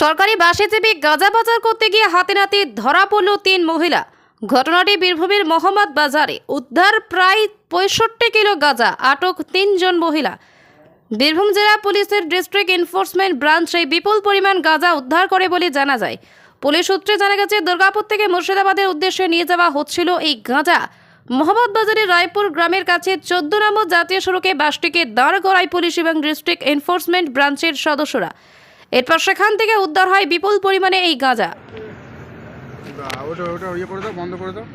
সরকারি বাসে চেপে গাঁজা পাচার করতে গিয়ে হাতে নাতে ধরা পড়ল তিন মহিলা। ঘটনাটি বীরভূমের মোহাম্মদ বাজারে উদ্ধার প্রায় পঁয়ষট্টি কিলো গাঁজা আটক তিনজন মহিলা। বীরভূম জেলা পুলিশের ডিস্ট্রিক্ট এনফোর্সমেন্ট ব্রাঞ্চ বিপুল পরিমাণ গাঁজা উদ্ধার করে বলে জানা যায়। পুলিশ সূত্রে জানা গেছে, দুর্গাপুর থেকে মুর্শিদাবাদের উদ্দেশ্যে নিয়ে যাওয়া হচ্ছিল এই গাঁজা। মোহাম্মদ বাজারের রায়পুর গ্রামের কাছে চোদ্দ নম্বর জাতীয় সড়কে বাসটিকে দাঁড় করায় পুলিশ এবং ডিস্ট্রিক্ট এনফোর্সমেন্ট ব্রাঞ্চের সদস্যরা। এরপর সেখান থেকে উদ্ধার হয় বিপুল পরিমাণে এই গাঁজা। ওটা ওটা ইয়ে করে দাও, বন্ধ করে দাও।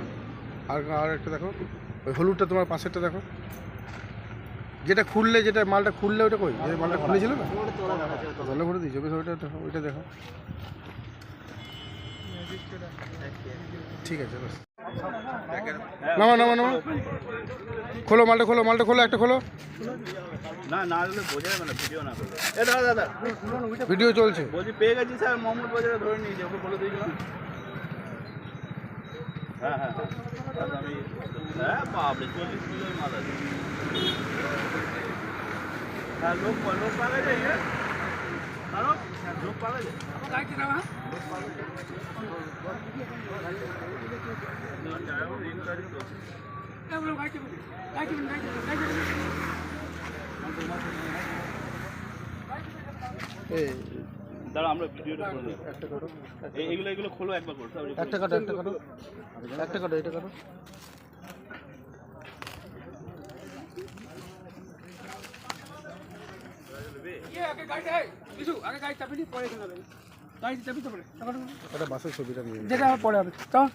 আর একটা দেখো, ওই হলুদটা তোমার পাশেরটা দেখো। যেটা খুললে, যেটা মালটা খুললে ওটা কই? যে মালটা খুলেছিল না ভরে দিয়েছ, বেশ, ওইটা ওইটা দেখো। ঠিক আছে নামা নামা নামা। খোলো মালটা খোলো মালটা খোলো একটা খোলো। না না হলে বোঝা যাবে না ভিডিও না এ দাদা দাদা। ভিডিও চলছে। বলছি পেয়ে গেছি স্যার মোহাম্মদ বাজারে ধরে নিয়েছি ওকে বলে দিয়েছিলাম হ্যাঁ হ্যাঁ হ্যাঁ। আমি হ্যাঁ বাপরে চল্লিশ কিলোর মাল আছে। হ্যাঁ লোক লোক পাওয়া যায় হ্যাঁ? লোক পাওয়া যায়। লোক পাওয়া যায়। দাঁড়া আমরা ভিডিওটা করে একটা কাটো এইগুলো এগুলো খোলো একবার হবে একটা কাটো একটা কাটো। একটা কাটো এটা কাটো। বাসের ছবিটা নিয়ে যেটা আমার পরে হবে। চল।